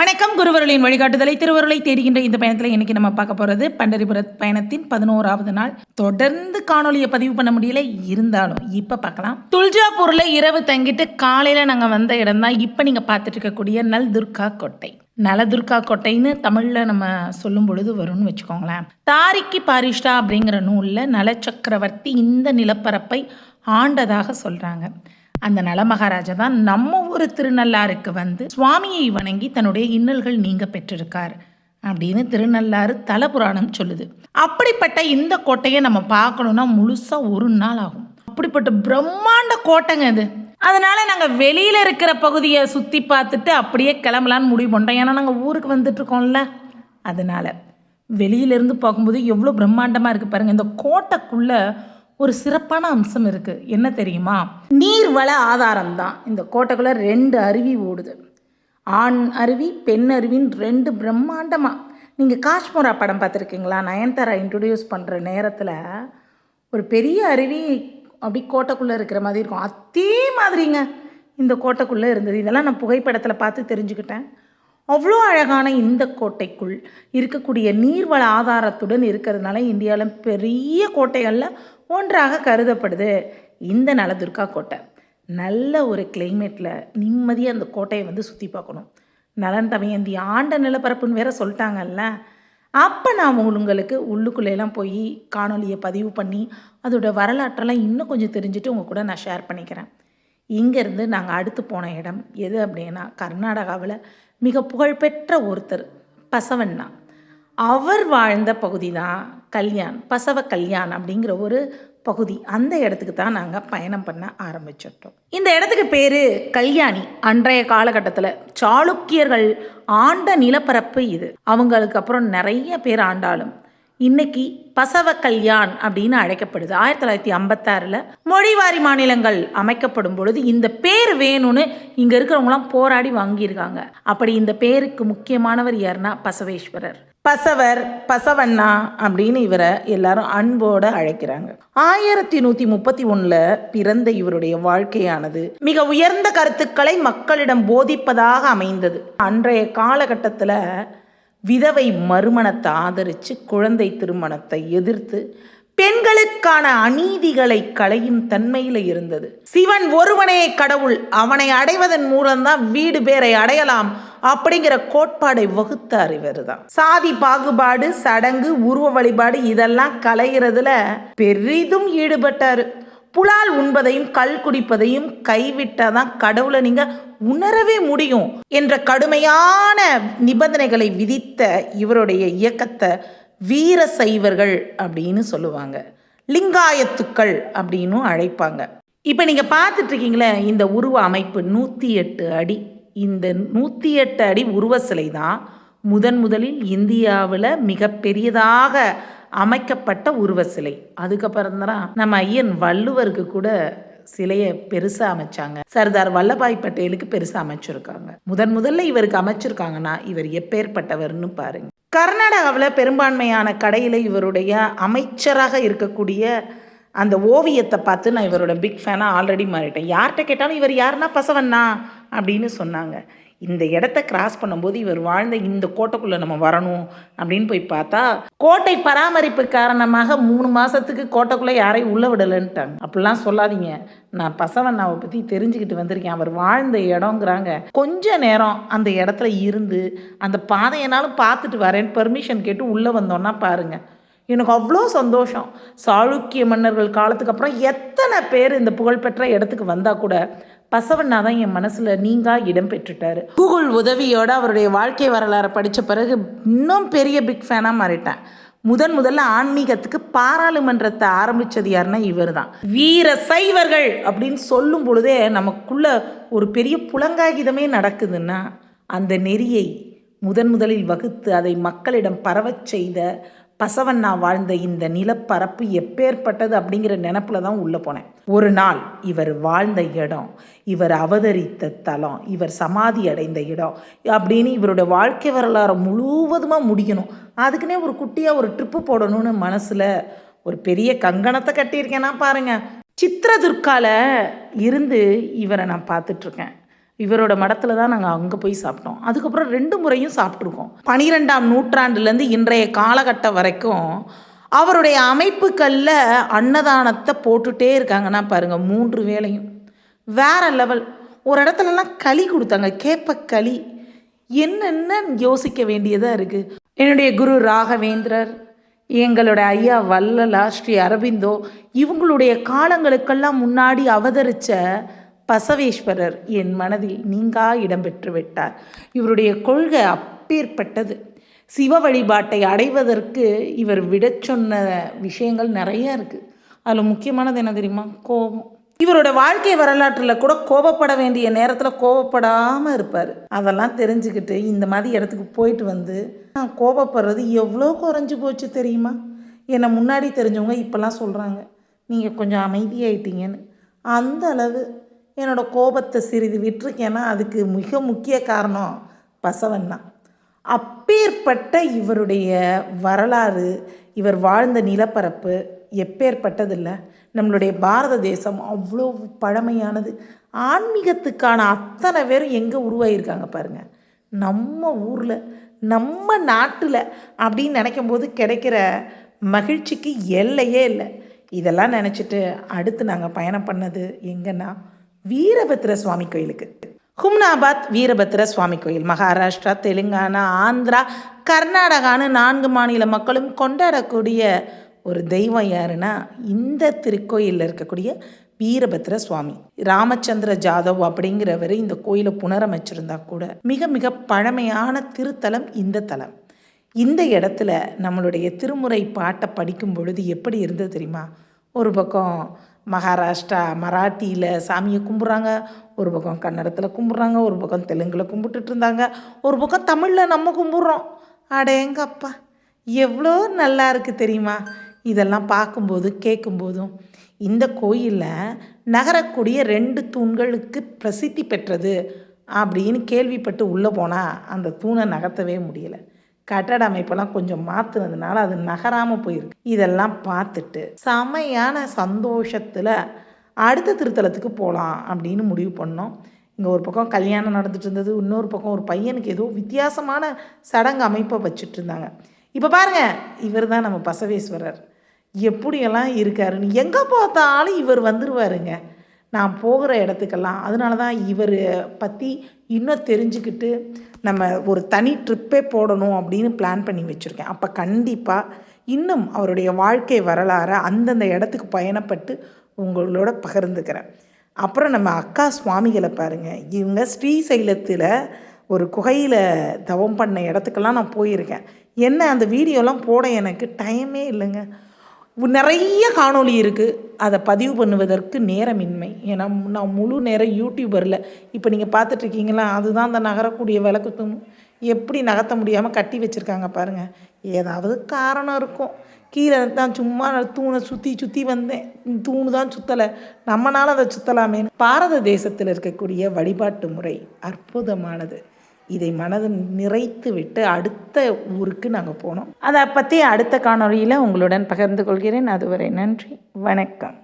வணக்கம். குருவருளின் வழிகாட்டுதலை திருவருளை தேடுகின்ற இந்த பயணத்தில் இன்னைக்கு நம்ம பார்க்க போகிறது பண்டரிபுர பயணத்தின் பதினோராவது நாள். தொடர்ந்து காணொலியை பதிவு பண்ண முடியல இருந்தாலும் இப்போ பார்க்கலாம். துல்ஜாப்பூரில் இரவு தங்கிட்டு காலையில் நாங்கள் வந்த இடம் தான் இப்போ நீங்கள் பார்த்துட்டு இருக்கக்கூடிய நல் துர்கா கோட்டை. நலதுர்கா கோட்டைன்னு தமிழில் நம்ம சொல்லும் பொழுது வரும்னு வச்சுக்கோங்களேன். தாரிக்கி பாரிஷ்டா அப்படிங்கிற நூலில் நலச்சக்கரவர்த்தி இந்த நிலப்பரப்பை ஆண்டதாக சொல்கிறாங்க அந்த நலமகாராஜா தான் நம்ம ஊர் திருநள்ளாருக்கு வந்து சுவாமியை வணங்கி தன்னுடைய இன்னல்கள் நீங்க பெற்றிருக்கார் அப்படின்னு திருநள்ளாறு தலபுராணம் சொல்லுது. அப்படிப்பட்ட இந்த கோட்டையை நம்ம பார்க்கணுன்னா முழுசா ஒரு நாள் ஆகும். அப்படிப்பட்ட பிரம்மாண்ட கோட்டைங்க அது அதனால நாங்கள் வெளியில் இருக்கிற பகுதியை சுற்றி பார்த்துட்டு அப்படியே கிளம்பலான்னு முடிவு பண்ணிட்டோம். ஏன்னா நாங்கள் ஊருக்கு வந்துட்டு இருக்கோம்ல அதனால வெளியிலேருந்து பார்க்கும்போது எவ்வளோ பிரம்மாண்டமாக இருக்குது பாருங்கள் இந்த கோட்டைக்குள்ளே ஒரு சிறப்பான அம்சம் இருக்குது என்ன தெரியுமா? நீர்வள ஆதாரம் தான் இந்த கோட்டைக்குள்ளே ரெண்டு அருவி ஓடுது. ஆண் அருவி பெண் அருவின்னு ரெண்டு பிரம்மாண்டமாக நீங்கள் காஷ்மோரா படம் பார்த்துருக்கீங்களா? நயன்தாரா இன்ட்ரடியூஸ் பண்ணுற நேரத்தில் ஒரு பெரிய அருவி அப்படி கோட்டைக்குள்ளே இருக்கிற மாதிரி இருக்கும். அதே மாதிரிங்க இந்த கோட்டைக்குள்ளே இருந்தது. இதெல்லாம் நான் புகைப்படத்தில் பார்த்து தெரிஞ்சுக்கிட்டேன். அவ்வளோ அழகான இந்த கோட்டைக்குள் இருக்கக்கூடிய நீர்வள ஆதாரத்துடன் இருக்கிறதுனால இந்தியாவில் பெரிய கோட்டைகளில் ஒன்றாக கருதப்படுது. இந்த நலதுர்கா கோட்டை. நல்ல ஒரு கிளைமேட்டில் நிம்மதியாக அந்த கோட்டையை வந்து சுற்றி பார்க்கணும். நலன் தமையந்தி ஆண்ட நிலப்பரப்புன்னு வேற சொல்லிட்டாங்கல்ல. அப்போ நான் உங்களுக்கு உள்ளுக்குள்ளேலாம் போய் காணொலியை பதிவு பண்ணி அதோடய வரலாற்றெல்லாம் இன்னும் கொஞ்சம் தெரிஞ்சுட்டு உங்கள் கூட நான் ஷேர் பண்ணிக்கிறேன். இங்கேருந்து நாங்கள் அடுத்து போன இடம் எது அப்படின்னா கர்நாடகாவில் மிக புகழ்பெற்ற ஒருத்தர் பசவண்ணா. அவர் வாழ்ந்த பகுதி தான் கல்யாண் பசவ கல்யாண் அப்படிங்கிற ஒரு பகுதி. அந்த இடத்துக்கு தான் நாங்கள் பயணம் பண்ண ஆரம்பிச்சிட்டோம். இந்த இடத்துக்கு பேர் கல்யாணி. அன்றைய காலகட்டத்தில் சாளுக்கியர்கள் ஆண்ட நிலப்பரப்பு இது. அவங்களுக்கு அப்புறம் நிறைய பேர் ஆண்டாலும் இன்னைக்கு பசவ கல்யாண் அப்படின்னு அழைக்கப்படுது. ஆயிரத்தி தொள்ளாயிரத்தி ஐம்பத்தாறில் மொழிவாரி மாநிலங்கள் அமைக்கப்படும் பொழுது இந்த பேர் வேணும்னு இங்கே இருக்கிறவங்களாம் போராடி வாங்கியிருக்காங்க. அப்படி இந்த பேருக்கு முக்கியமானவர் யாருன்னா பசவேஸ்வரர். பசவர் பசவண்ணா அப்படின்னு இவரை எல்லாரும் அன்போடு அழைக்கிறாங்க. ஆயிரத்தி நூற்றி முப்பத்தி ஒன்றில் பிறந்த இவருடைய வாழ்க்கையானது மிக உயர்ந்த கருத்துக்களை மக்களிடம் போதிப்பதாக அமைந்தது. அன்றைய காலகட்டத்தில் விதவை மறுமணத்தை ஆதரித்து குழந்தை திருமணத்தை எதிர்த்து பெண்களுக்கான அநீதிகளை களையும் தன்மையில் இருந்தது. சிவன் ஒருவனே கடவுள் அவனை அடைவதன் மூலம்தான் வீடு பேரை அடையலாம் அப்படிங்கிற கோட்பாடை வகுத்தார் இவர் தான் சாதி பாகுபாடு சடங்கு உருவ வழிபாடு இதெல்லாம் கலைகிறதுல பெரிதும் ஈடுபட்டார். புலால் உண்பதையும் கல் குடிப்பதையும் கைவிட்டாதான் கடவுளை நீங்க உணரவே முடியும் என்ற கடுமையான நிபந்தனைகளை விதித்த இவருடைய இயக்கத்தை வீர சைவர்கள் அப்படின்னு சொல்லுவாங்க. லிங்காயத்துக்கள் அப்படின்னும் அழைப்பாங்க. இப்போ நீங்கள் பார்த்துட்டு இருக்கீங்களே இந்த உருவ அமைப்பு நூற்றி எட்டு அடி. இந்த நூற்றி எட்டு அடி உருவ சிலை தான் முதன் முதலில் இந்தியாவில் மிகப்பெரியதாக அமைக்கப்பட்ட உருவ சிலை. அதுக்கப்புறம் தான் நம்ம ஐயன் வள்ளுவருக்கு கூட சிலையை பெருசாக அமைச்சாங்க. சர்தார் வல்லபாய் பட்டேலுக்கு பெருசாக அமைச்சிருக்காங்க. முதன் முதல்ல இவருக்கு அமைச்சிருக்காங்கன்னா இவர் எப்பேற்பட்டவர்னு பாருங்க. கர்நாடகாவில் பெரும்பான்மையான கடையில் இவருடைய அமைச்சராக இருக்கக்கூடிய அந்த ஓவியத்தை பார்த்து நான் இவரோட பிக் ஃபேனாக ஆல்ரெடி மாறிட்டேன். யார்கிட்ட கேட்டாலும் இவர் யாருன்னா பசவண்ணா அப்படின்னு சொன்னாங்க. இந்த இடத்த கிராஸ் பண்ணும்போது இவர் வாழ்ந்த இந்த கோட்டைக்குள்ளே நம்ம வரணும் அப்படின்னு போய் பார்த்தா கோட்டை பராமரிப்பு காரணமாக மூணு மாதத்துக்கு கோட்டைக்குள்ளே யாரையும் உள்ளே விடலைன்ட்டாங்க. அப்படிலாம் சொல்லாதீங்க. நான் பசவண்ணாவை பற்றி தெரிஞ்சுக்கிட்டு வந்திருக்கேன். அவர் வாழ்ந்த இடங்கிறாங்க கொஞ்ச நேரம் அந்த இடத்துல இருந்து அந்த பாதையனாலும் பார்த்துட்டு வரேன். பெர்மிஷன் கேட்டு உள்ளே வந்தோன்னா பாருங்கள் எனக்கு அவ்வளோ சந்தோஷம். சாளுக்கிய மன்னர்கள் காலத்துக்கு அப்புறம் எத்தனை பேர் இந்த புகழ்பெற்ற இடத்துக்கு வந்தால் கூட பசவண்ணா தான் என் மனசில் நீங்கா இடம் பெற்றுட்டாரு. கூகுள் உதவியோடு அவருடைய வாழ்க்கை வரலாறை படித்த பிறகு இன்னும் பெரிய பிக் ஃபேனாக மாறிட்டேன். முதன் முதல்ல ஆன்மீகத்துக்கு பாராளுமன்றத்தை ஆரம்பித்தது யாருன்னா இவர் தான் வீர சைவர்கள் அப்படின்னு சொல்லும் பொழுதே நமக்குள்ள ஒரு பெரிய புலங்காகிதமே நடக்குதுன்னா அந்த நெறியை முதன் முதலில் வகுத்து அதை மக்களிடம் பரவச் செய்த பசவண்ணா வாழ்ந்த இந்த நிலப்பரப்பு எப்பேற்பட்டது அப்படிங்கிற நினப்பில் தான் உள்ளே போனேன். ஒரு நாள் இவர் வாழ்ந்த இடம் இவர் அவதரித்த தலம் இவர் சமாதி அடைந்த இடம் அப்படின்னு இவரோட வாழ்க்கை வரலாறு முழுவதுமாக முடிக்கணும் அதுக்குன்னே ஒரு குட்டியாக ஒரு ட்ரிப்பு போடணும்னு மனசில் ஒரு பெரிய கங்கணத்தை கட்டியிருக்கேன்னா பாருங்கள் சித்திரதுர்கால இருந்து இவரை நான் பார்த்துட்ருக்கேன் இவரோட மடத்தில் தான் நாங்கள் அங்கே போய் சாப்பிட்டோம். அதுக்கப்புறம் ரெண்டு முறையும் சாப்பிட்ருக்கோம் பனிரெண்டாம் நூற்றாண்டுலேருந்து இன்றைய காலகட்டம் வரைக்கும் அவருடைய அமைப்புகளில் அன்னதானத்தை போட்டுட்டே இருக்காங்கன்னா பாருங்கள் மூன்று வேளையும். வேற லெவல். ஒரு இடத்துலலாம் களி கொடுத்தாங்க கேப்ப களி. என்னென்ன யோசிக்க வேண்டியதாக இருக்குது என்னுடைய குரு ராகவேந்திரர் எங்களோட ஐயா வல்லலா ஸ்ரீ அரவிந்தோ இவங்களுடைய காலங்களுக்கெல்லாம் முன்னாடி அவதரித்த பசவேஸ்வரர் என் மனதில் நீங்கா இடம்பெற்று விட்டார். இவருடைய கொள்கை அப்பேற்பட்டது. சிவ வழிபாட்டை அடைவதற்கு இவர் விட சொன்ன விஷயங்கள் நிறைய இருக்குது அதில் முக்கியமானது என்ன தெரியுமா? கோபம். இவரோட வாழ்க்கை வரலாற்றில் கூட கோபப்பட வேண்டிய நேரத்தில் கோபப்படாமல் இருப்பார். அதெல்லாம் தெரிஞ்சுக்கிட்டு இந்த மாதிரி இடத்துக்கு போயிட்டு வந்து நான் கோபப்படுறது எவ்வளோ குறைஞ்சி போச்சு தெரியுமா? என்னை முன்னாடி தெரிஞ்சவங்க இப்போல்லாம் சொல்கிறாங்க நீங்கள் கொஞ்சம் அமைதியாயிட்டீங்கன்னு. அந்த அளவு என்னோட கோபத்தை சிறிது விட்டுருக்கேன்னா அதுக்கு மிக முக்கிய காரணம் பசவன் தான் அப்பேற்பட்ட இவருடைய வரலாறு இவர் வாழ்ந்த நிலப்பரப்பு எப்பேற்பட்டதில்லை. நம்மளுடைய பாரத தேசம் அவ்வளோ பழமையானது. ஆன்மீகத்துக்கான அத்தனை பேரும் எங்கே உருவாகியிருக்காங்க பாருங்கள் நம்ம ஊரில் நம்ம நாட்டில் அப்படின்னு நினைக்கும் போது கிடைக்கிற மகிழ்ச்சிக்கு எல்லையே இல்லை. இதெல்லாம் நினச்சிட்டு அடுத்து நாங்கள் பயணம் பண்ணது எங்கன்னா வீரபத்ர சுவாமி கோயிலுக்கு. ஹும்னாபாத் வீரபத்ர சுவாமி கோயில். மகாராஷ்டிரா தெலுங்கானா ஆந்திரா கர்நாடகான்னு நான்கு மாநில மக்களும் கொண்டாடக்கூடிய ஒரு தெய்வம் யாருன்னா இந்த திருக்கோயிலில் இருக்கக்கூடிய வீரபத்ர சுவாமி. ராமச்சந்திர ஜாதவ் அப்படிங்கிறவர் இந்த கோயிலை புனரமைச்சிருந்தா கூட மிக மிக பழமையான திருத்தலம் இந்த தலம். இந்த இடத்துல நம்மளுடைய திருமுறை பாட்டை படிக்கும் பொழுது எப்படி இருந்தது தெரியுமா? ஒரு பக்கம் மகாராஷ்டிரா மராட்டியில் சாமியை கும்பிட்றாங்க. ஒரு பக்கம் கன்னடத்தில் கும்பிட்றாங்க ஒரு பக்கம் தெலுங்கில் கும்பிட்டுட்டு இருந்தாங்க. ஒரு பக்கம் தமிழில் நம்ம கும்பிட்றோம். அடேங்கப்பா எவ்வளோ நல்லா இருக்குது தெரியுமா? இதெல்லாம் பார்க்கும்போது கேட்கும்போதும் இந்த கோயிலில் நகரக்கூடிய ரெண்டு தூண்களுக்கு பிரசித்தி பெற்றது அப்படின்னு கேள்விப்பட்டு உள்ளே போனால் அந்த தூணை நகர்த்தவே முடியலை. கட்டட அமைப்பெல்லாம் கொஞ்சம் மாற்றுனதுனால அது நகராமல் போயிருக்கு. இதெல்லாம் பார்த்துட்டு செமையான சந்தோஷத்தில் அடுத்த திருத்தலத்துக்கு போகலாம் அப்படின்னு முடிவு பண்ணோம். இங்கே ஒரு பக்கம் கல்யாணம் நடந்துட்டு இருந்தது இன்னொரு பக்கம் ஒரு பையனுக்கு ஏதோ வித்தியாசமான சடங்கு அமைப்பை வச்சுட்டு இருந்தாங்க. இப்போ பாருங்கள் இவர் தான் நம்ம பசவேஸ்வரர். எப்படியெல்லாம் இருக்காருன்னு எங்கே பார்த்தாலும் இவர் வந்துடுவாருங்க நான் போகிற இடத்துக்கெல்லாம். அதனால தான் இவர் பற்றி இன்னும் தெரிஞ்சுக்கிட்டு நம்ம ஒரு தனி ட்ரிப்பே போடணும் அப்படின்னு பிளான் பண்ணி வச்சுருக்கேன். அப்போ கண்டிப்பாக இன்னும் அவருடைய வாழ்க்கை வரலாறை அந்தந்த இடத்துக்கு பயணப்பட்டு உங்களோட பகிர்ந்துக்கிறேன். அப்புறம் நம்ம அக்கா சுவாமிகளை பாருங்கள் இவங்க ஸ்ரீசைலத்தில் ஒரு குகையில் தவம் பண்ண இடத்துக்கெல்லாம் நான் போயிருக்கேன். என்ன அந்த வீடியோலாம் போட எனக்கு டைமே இல்லைங்க. நிறைய காணொளி இருக்குது அதை பதிவு பண்ணுவதற்கு நேரமின்மை. ஏன்னா நான் முழு நேரம் யூடியூபரில் இப்போ நீங்கள் பார்த்துட்ருக்கீங்களா அதுதான் அந்த நகரக்கூடிய விளக்கு தூண் எப்படி நகர்த்த முடியாமல் கட்டி வச்சுருக்காங்க பாருங்கள் ஏதாவது காரணம் இருக்கும். கீழே தான் சும்மா தூணை சுற்றி சுற்றி வந்தேன். தூணு தான் சுற்றலை நம்மனால அதை சுற்றலாமே பாரத தேசத்தில் இருக்கக்கூடிய வழிபாட்டு முறை அற்புதமானது. இதை மனது நிறைத்து விட்டு அடுத்த ஊருக்கு நாங்கள் போனோம். அதை பற்றி அடுத்த காணொளியில் உங்களுடன் பகிர்ந்து கொள்கிறேன். அதுவரை நன்றி. வணக்கம்.